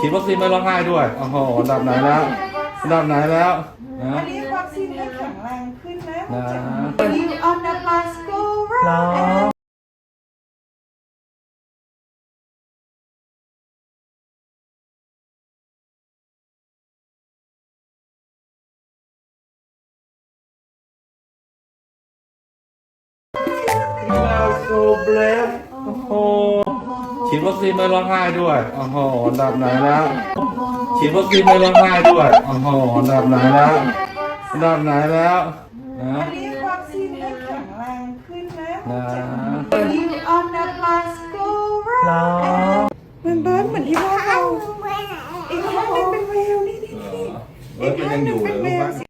ซีนไม่ร้องไห้ด้วยโอ้โหอันดับไหนแล้วอันดับไหนแล้วนะ อันนี้วัคซีนให้แข็งแรงขึ้นนะนะ You on the bus go ร้ ฉีดวัคซีนไม่ร้องไห้ด้วยโอ้โหอันดับไหนแล้วฉีดวัคซีนไม่ร้องไห้ด้วยโอ้โหอันดับไหนแล้วอันดับไหนแล้วนะอันนี้วัคซีนให้แข็งแรงขึ้นนะนะ You on the bus go ร้องเหมือนเบิร์ดเหมือนที่พ่อเราอีกข้างหนึงเป็นแววนี่นี่เออเบิร์ดมันยังอยู่เหรอลูกบ้าน